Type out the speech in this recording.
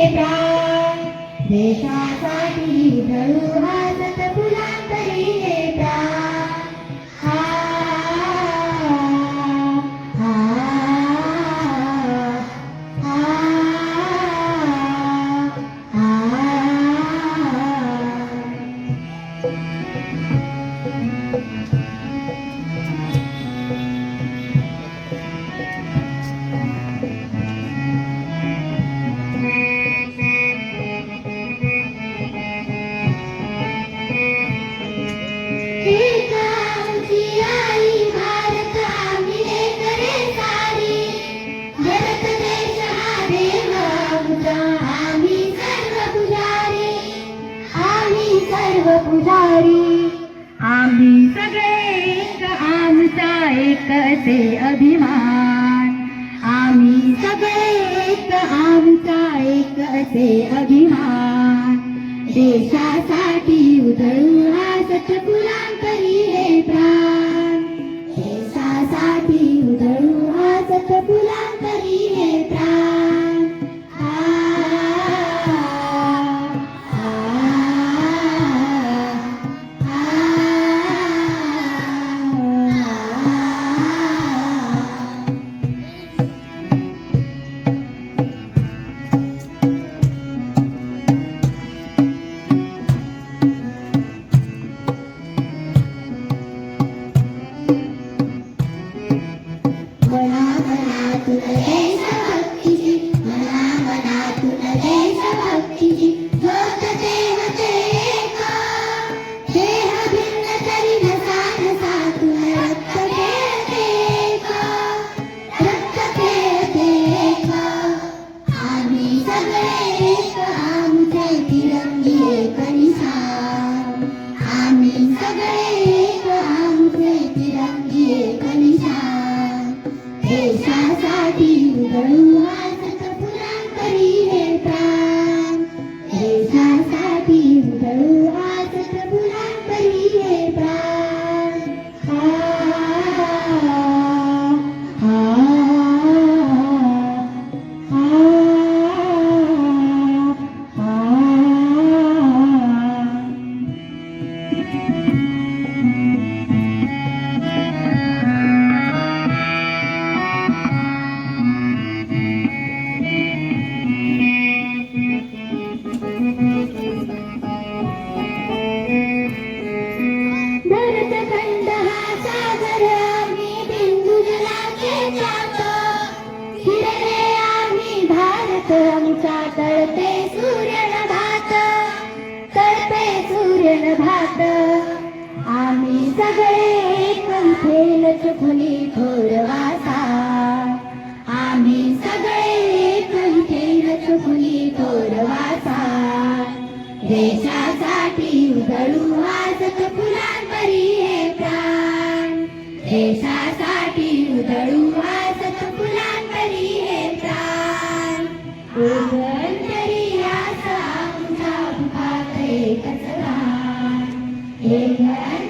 प्राण देशासाठी पुजारी. आम्ही सगळे एक आमचा एक अभिमान. आम्ही सगळे एक आमचा एक अभिमान. देशासाठी उधळू हासत फुलांकरी हे प्राण. तिरंगी एक निशाण आम्ही सगळे एक आमचे तिरंगी एक देशासाठी उधळू हे प्राण. देशासाठी उधळू जलाचे आम्ही भारत आमचा तळपे सूर्यन भात. तळपे सूर्यन भात. आम्ही सगळे एक खेळच खुली थोरवासा आम्ही सगळे एक खेळच खुली थोरवासा देशासाठी उधळू वाजत फुलांवरी हे प्राण. देशासाठी उधळू Amen.